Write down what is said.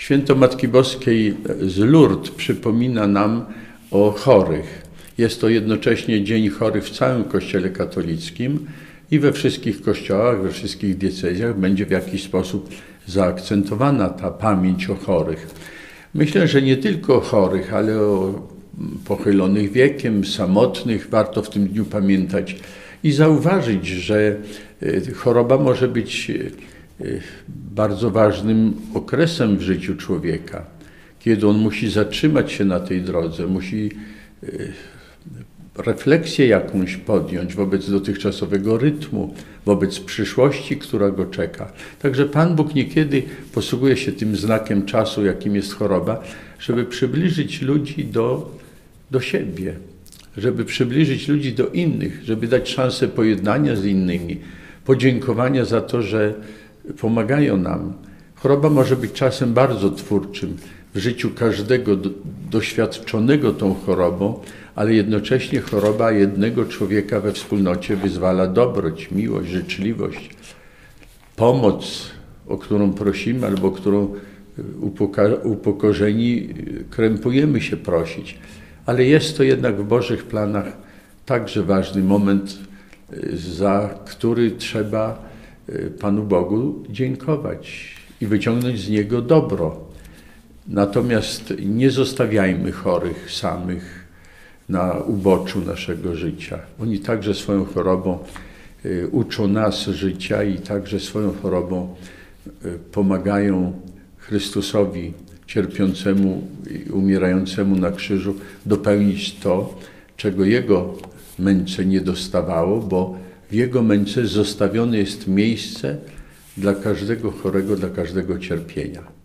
Święto Matki Boskiej z Lourdes przypomina nam o chorych. Jest to jednocześnie Dzień Chorych w całym Kościele katolickim i we wszystkich kościołach, we wszystkich diecezjach będzie w jakiś sposób zaakcentowana ta pamięć o chorych. Myślę, że nie tylko o chorych, ale o pochylonych wiekiem, samotnych warto w tym dniu pamiętać i zauważyć, że y, choroba może być bardzo ważnym okresem w życiu człowieka, kiedy on musi zatrzymać się na tej drodze, musi y, refleksję jakąś podjąć wobec dotychczasowego rytmu, wobec przyszłości, która go czeka. Także Pan Bóg niekiedy posługuje się tym znakiem czasu, jakim jest choroba, żeby przybliżyć ludzi do, do siebie, żeby przybliżyć ludzi do innych, żeby dać szansę pojednania z innymi, podziękowania za to, że pomagają nam. Choroba może być czasem bardzo twórczym w życiu każdego do, doświadczonego tą chorobą, ale jednocześnie choroba jednego człowieka we wspólnocie wyzwala dobroć, miłość, życzliwość, pomoc, o którą prosimy albo którą upokorzeni krępujemy się prosić. Ale jest to jednak w Bożych planach także ważny moment, za który trzeba Panu Bogu dziękować i wyciągnąć z niego dobro. Natomiast nie zostawiajmy chorych samych na uboczu naszego życia. Oni także swoją chorobą y, uczą nas życia i także swoją chorobą y, pomagają Chrystusowi cierpiącemu i umierającemu na krzyżu dopełnić to, czego Jego męce nie dostawało, bo w Jego męce zostawione jest miejsce dla każdego chorego, dla każdego cierpienia.